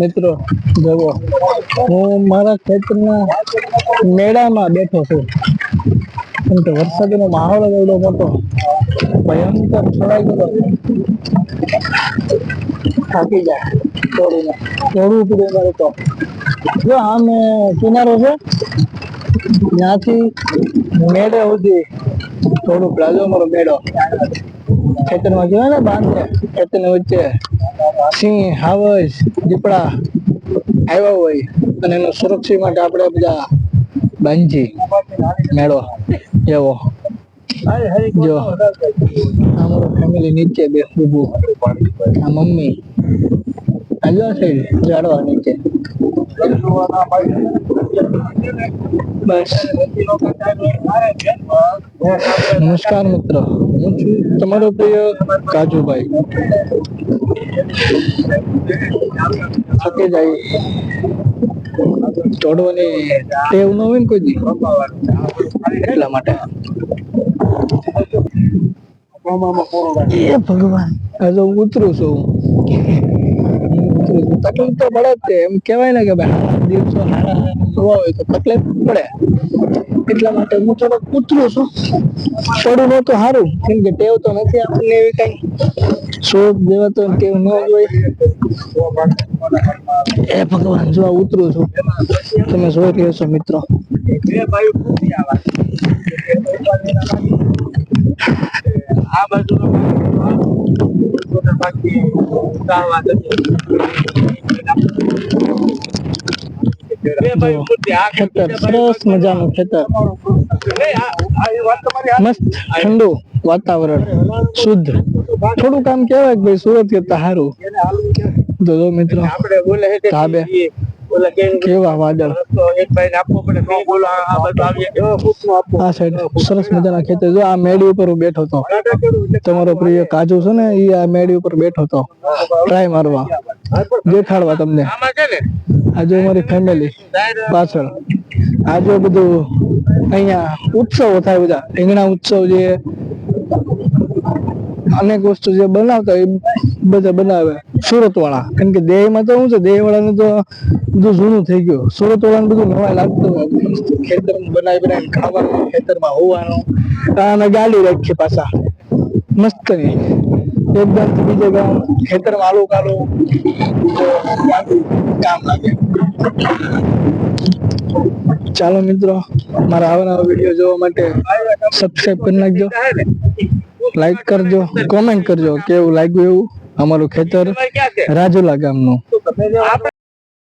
મિત્રો, જુઓ. હું મારા ખેતરના મેળામાં બેઠો છું. કેમ કે વરસાદનો માહોલ એવડો મોટો ભયંકર છોડાઈ ગયો થાકી જાય તોડીને તોડવું પડ્યું મારે તો. જો, આમ કિનારો છે, ત્યાંથી મેળે સુધી થોડું પ્લાઝો મારો મેળો. ખેતરમાં કહેવાય ને બાંધે ખેતરની વચ્ચે. સિંહ, હાવજ, દીપડા આવ્યા હોય અને એનો સુરક્ષિત માટે આપણે બધા બાંધી મેળો એવો જો આ ફેમિલી નીચે બે ઊભું આ મમ્મી આજો સાઈડ જાડવા નીચે. બસ. નમસ્કાર મિત્રો. હું છું તમારો પ્રિય કાજુભાઈ. થકી જાય. તોડવાની ટેવ ન હોય ને કોઈ દી. એટલા માટે. એ ભગવાન. હું ઉતરું છું. તકલીફ તો પડે જ એમ કહેવાય ને કે ભાઈ દિવસો હારા જોવા હોય તો તકલીફ પડે એટલા માટે હું થોડોક ઉતરું છું પડું ન સારું કેમ કે ટેવ તો નથી આપણને એવી કઈ શોખ જેવા તો ટેવ ન હોય એ ભગવાન જોવા ઉતરું છું તમે જોઈ રહ્યો છો મિત્રો આ બાજુ ઉતારવા બે ભાઈ મૂર્તિ આ ખેતર. સરસ મજાનું ખેતર. મસ્ત ઠંડુ વાતાવરણ શુદ્ધ. થોડું કામ કહેવાય કે ભાઈ સુરત કરતા સારું તો જો મિત્રો ધાબે. કેવા વાદળ. આ સાઈડ સરસ મજાના ખેતર. જો આ મેડી ઉપર હું બેઠો હતો. તમારો પ્રિય કાજુ છે ને એ આ મેડી ઉપર બેઠો હતો. ટ્રાય મારવા. દેખાડવા તમને. આમાં અમારી ફેમિલી પાછળ. આજે બધું અહીંયા ઉત્સવો થાય બધા. રીંગણા ઉત્સવ જે અનેક વસ્તુ જે બનાવતા એ બધા બનાવે. સુરત વાળા કારણ કે દેહમાં તો શું છે દેહ વાળાનું તો બધું જૂનું થઈ ગયું. સુરત વાળાને બધું નવા લાગતું હોય. ખેતરમાં બનાવી બનાવીને ખાવાનું ખેતરમાં હોવાનું. અને ગાડી રાખી પાછા. મસ્તની. એક ગામથી બીજે ગામ ખેતર વાલો કાલો કામ લાગે. ચાલો મિત્રો, મારા આવનારા વીડિયો જોવા માટે સબસ્ક્રાઇબ કરી નાખજો. લાઈક કરજો કોમેન્ટ કરજો, કેવું લાગ્યું એવું? અમારું ખેતર રાજુલા ગામનું.